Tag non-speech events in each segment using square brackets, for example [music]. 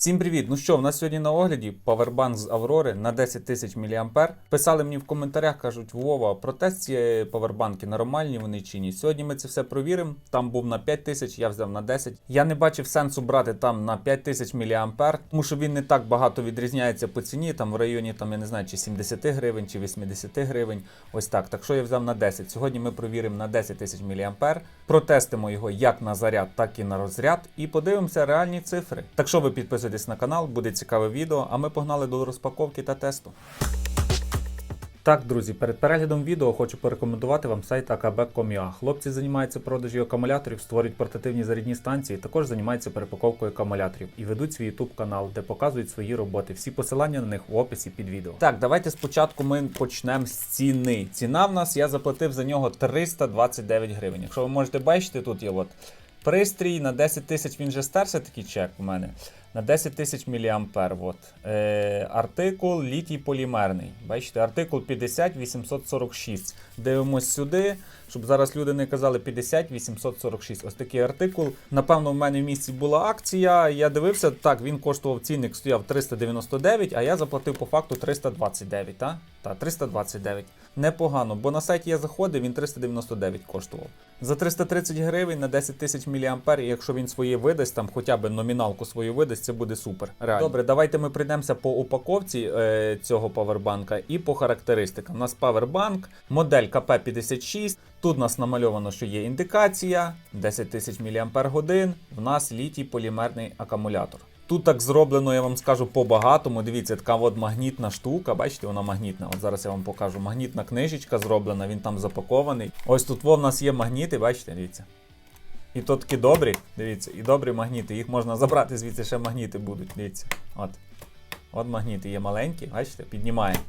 Всім привіт! Ну що, в нас сьогодні на огляді павербанк з Аврори на 10 тисяч мА. Писали мені в коментарях, кажуть, Вова, протест ці павербанки нормальні вони чи ні. Сьогодні ми це все провіримо. Там був на 5 тисяч, я взяв на 10. Я не бачив сенсу брати там на 5 тисяч мА, тому що він не так багато відрізняється по ціні, там в районі там, я не знаю, чи 70 гривень, чи 80 гривень. Ось так. Так що я взяв на 10. Сьогодні ми провіримо на 10 тисяч мА. Протестимо його як на заряд, так і на розряд, і подивимося реальні цифри. Так що ви підписуйтесь на канал, буде цікаве відео, а ми погнали до розпаковки та тесту. Так, друзі, перед переглядом відео хочу порекомендувати вам сайт akb.com.ua. Хлопці займаються продажі акумуляторів, створюють портативні зарядні станції, також займаються перепаковкою акумуляторів і ведуть свій YouTube канал, де показують свої роботи. Всі посилання на них в описі під відео. Так, давайте спочатку ми почнемо з ціни. Ціна в нас я заплатив за нього 329 гривень. Якщо ви можете бачити, тут є от пристрій на 10 тисяч. Він же стерся такий чек у мене. На 10 тисяч мА. От. Е, артикул літій полімерний. Бачите, артикул 50846. Дивимось сюди, щоб зараз люди не казали 50846. Ось такий артикул. Напевно, в мене в місці була акція. Я дивився, так, він коштував цінник, стояв 399, а я заплатив по факту 329. Та? Та, 329. Непогано, бо на сайті я заходив, він 399 коштував. За 330 гривень на 10 тисяч мА, якщо він своє видасть, там хоча б номіналку свою видасть, це буде супер. Реально. Добре, давайте ми прийдемося по упаковці е, цього павербанка і по характеристикам. У нас павербанк, модель КП56. Тут у нас намальовано, що є індикація, 10 тисяч мАч. В нас літій полімерний акумулятор. Тут так зроблено, я вам скажу по-багатому. Дивіться, така от магнітна штука, бачите, вона магнітна. От зараз я вам покажу. Магнітна книжечка зроблена, він там запакований. Ось тут во в нас є магніти, бачите, дивіться. І то такі добрі, дивіться, і добрі магніти. Їх можна забрати, звідси ще магніти будуть. Дивіться. От. От магніти є маленькі, бачите, піднімаємо.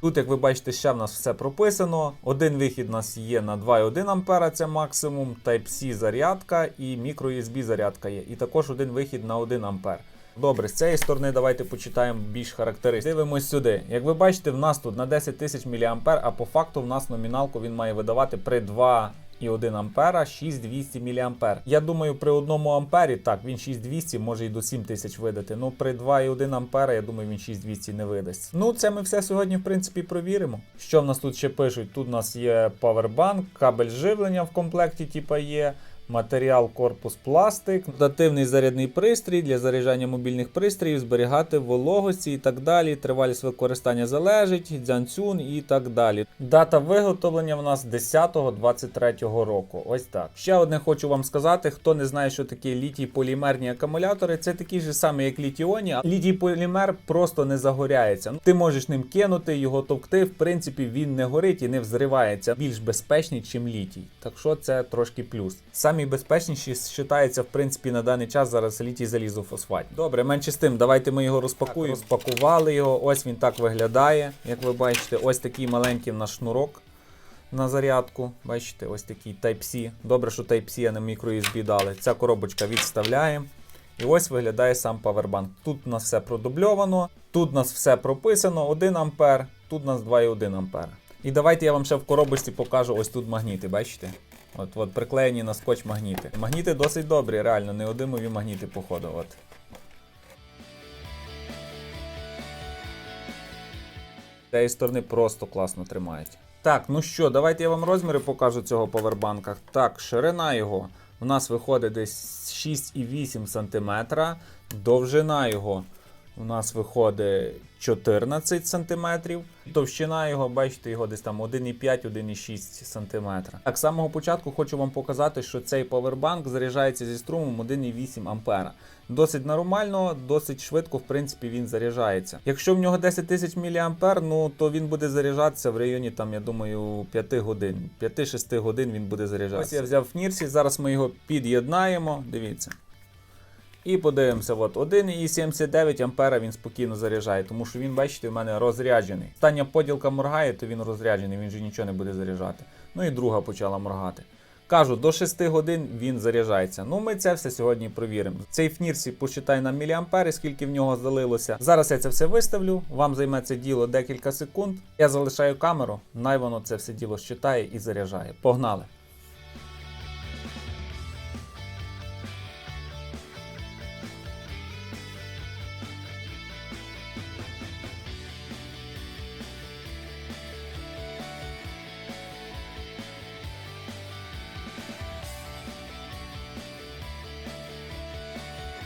Тут, як ви бачите, ще в нас все прописано. Один вихід у нас є на 2,1 А, це максимум, Type-C зарядка і microUSB зарядка є. І також один вихід на 1 А. Добре, з цієї сторони давайте почитаємо більш характеристики. Дивимось сюди. Як ви бачите, в нас тут на 10 тисяч мА, а по факту в нас номіналку він має видавати при 2 і 1 ампера 6200 мА. Я думаю, при 1 ампері, так, він 6200 може і до 7000 видати. Ну при 2,1 ампера, я думаю, він 6200 не видасть. Ну, це ми все сьогодні, в принципі, провіримо. Що в нас тут ще пишуть? Тут у нас є павербанк, кабель живлення в комплекті, типа є. Матеріал корпус пластик, портативний зарядний пристрій для заряджання мобільних пристроїв, зберігати вологості і так далі. Тривалість використання залежить, дзянцюн і так далі. Дата виготовлення в нас 10.23 року. Ось так. Ще одне хочу вам сказати: хто не знає, що таке літій полімерні акумулятори, це такі ж самі, як літіоні. Літій полімер просто не загоряється. Ну, Ти можеш ним кинути, його товкти. В принципі, він не горить і не взривається. Більш безпечний, чим літій. Так що це трошки плюс. Самі безпечніші вважається, в принципі, на даний час зараз літій залізофосфат. Добре, менше з тим, давайте ми його розпакуємо. Розпакували його. Ось він так виглядає. Як ви бачите, ось такий маленький в нас шнурок на зарядку. Бачите, ось такий Type-C. Добре, що Type-C, а не microUSB дали. Ця коробочка відставляємо. І ось виглядає сам павербанк. Тут у нас все продубльовано, тут у нас все прописано 1 А, тут у нас 2,1 А. І давайте я вам ще в коробочці покажу ось тут магніти, бачите? От, от приклеєні на скотч магніти. Магніти досить добрі, реально, неодимові магніти, походу. От. Цієї сторони просто класно тримають. Так, ну що, давайте я вам розміри покажу цього повербанка. Так, ширина його у нас виходить десь 6,8 см. Довжина його у нас виходить 14 см. Товщина його, бачите, його десь там 1,5-1,6 см. Так, з самого початку хочу вам показати, що цей повербанк заряджається зі струмом 1,8 А. Досить нормально, досить швидко, в принципі, він заряджається. Якщо в нього 10 тисяч мА, ну то він буде заряджатися в районі, там, я думаю, 5 годин. 5-6 годин він буде заряджатися. Ось я взяв Фнірсі, зараз ми його під'єднаємо. Дивіться. І подивимося, от 1,79 ампера він спокійно заряджає, тому що він, бачите, у мене розряджений. Остання поділка моргає, то він розряджений, він же нічого не буде заряджати. Ну і друга почала моргати. Кажу, до 6 годин він заряджається. Ну, ми це все сьогодні провіримо. Цей фнірсі посчитай на міліампери, скільки в нього залилося. Зараз я це все виставлю. Вам займе це діло декілька секунд. Я залишаю камеру, най воно це все діло считає і заряджає. Погнали!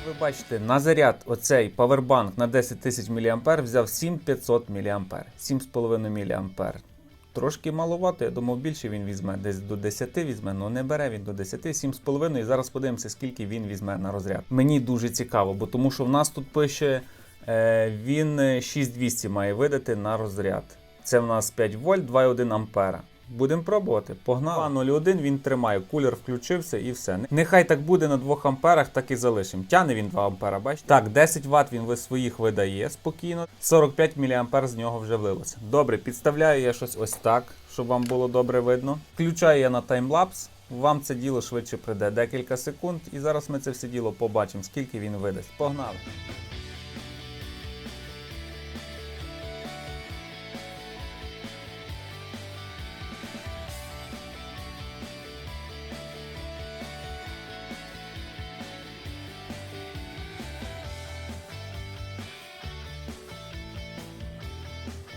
Ви бачите, на заряд оцей павербанк на 10 тисяч мА взяв 7500 мА. 7,5 мА. Трошки маловато, я думав, більше він візьме. Десь до 10 візьме, але не бере він до 10, 7,5. І зараз подивимося, скільки він візьме на розряд. Мені дуже цікаво, бо тому що в нас тут пише, е, він е, 6200 має видати на розряд. Це в нас 5 вольт, 2,1 ампера. Будемо пробувати. Погнали. 2,01 він тримає, кулер включився і все. Нехай так буде на 2 амперах, так і залишимо. Тяне він 2 ампера, бачите? Так, 10 Вт він ви своїх видає спокійно. 45 мА з нього вже влилося. Добре, підставляю я щось ось так, щоб вам було добре видно. Включаю я на таймлапс. Вам це діло швидше прийде декілька секунд, і зараз ми це все діло побачимо, скільки він видасть. Погнали!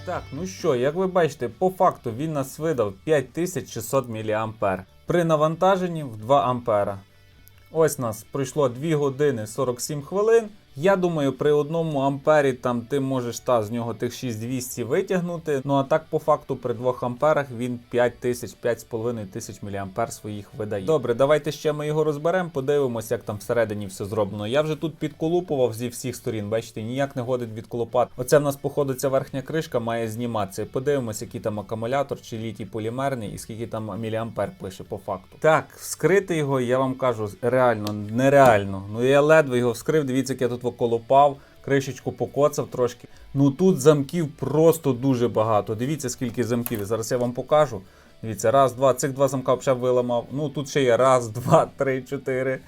Так, ну що, як ви бачите, по факту він нас видав 5600 мА. При навантаженні в 2 А. Ось нас пройшло 2 години 47 хвилин. Я думаю, при одному ампері там ти можеш та з нього тих 6200 витягнути. Ну а так по факту при 2 амперах він 5000 5,5 тисяч мА своїх видає. Добре, давайте ще ми його розберемо, подивимося, як там всередині все зроблено. Я вже тут підколупував зі всіх сторін, бачите, ніяк не годить відколупати. Оце в нас, походу, ця верхня кришка має зніматися. Подивимося, який там акумулятор чи літій полімерний і скільки там міліампер пише по факту. Так, вскрити його, я вам кажу, реально нереально. Ну я ледве його вскрив. Дивіться, як я тут околупав, кришечку покоцав трошки. Ну тут замків просто дуже багато. Дивіться, скільки замків. Зараз я вам покажу. Дивіться, раз, два. Цих два замка взагалі виламав. Ну тут ще є раз, [laughs] два, три, чотири.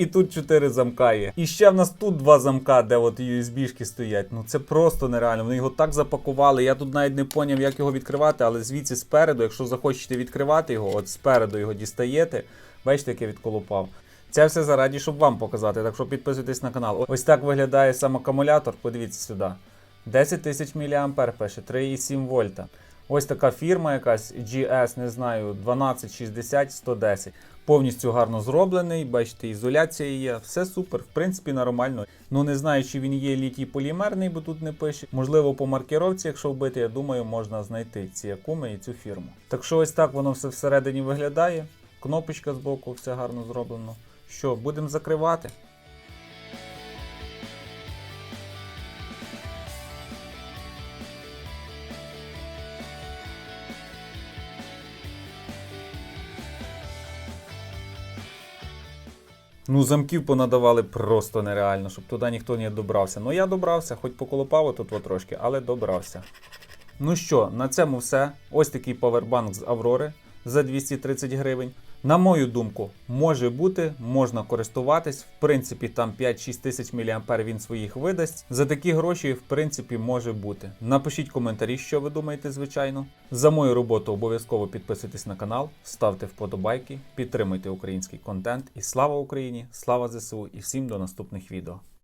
І тут чотири замка є. І ще в нас тут два замка, де от USB-шки стоять. Ну це просто нереально. Вони його так запакували. Я тут навіть не поняв, як його відкривати, але звідси спереду, якщо захочете відкривати його, от спереду його дістаєте. Бачите, як я відколупав. Це все зараді, щоб вам показати. Так що підписуйтесь на канал. Ось так виглядає сам акумулятор. Подивіться сюди. 10 тисяч мА пише, 3,7 вольта. Ось така фірма якась GS, не знаю, 1260 110. Повністю гарно зроблений. Бачите, ізоляція є. Все супер, в принципі, нормально. Ну не знаю, чи він є літій полімерний, бо тут не пише. Можливо, по маркировці, якщо вбити, я думаю, можна знайти ці акуми і цю фірму. Так що ось так воно все всередині виглядає. Кнопочка збоку, все гарно зроблено. Що, будемо закривати? Ну, замків понадавали просто нереально, щоб туди ніхто не добрався. Ну я добрався, хоч поколопав тут трошки, але добрався. Ну що, на цьому все. Ось такий павербанк з Аврори за 230 гривень. На мою думку, може бути, можна користуватись. В принципі, там 5-6 тисяч мА він своїх видасть. За такі гроші, в принципі, може бути. Напишіть коментарі, що ви думаєте, звичайно. За мою роботу обов'язково підписуйтесь на канал, ставте вподобайки, підтримуйте український контент. І слава Україні! Слава ЗСУ і всім до наступних відео.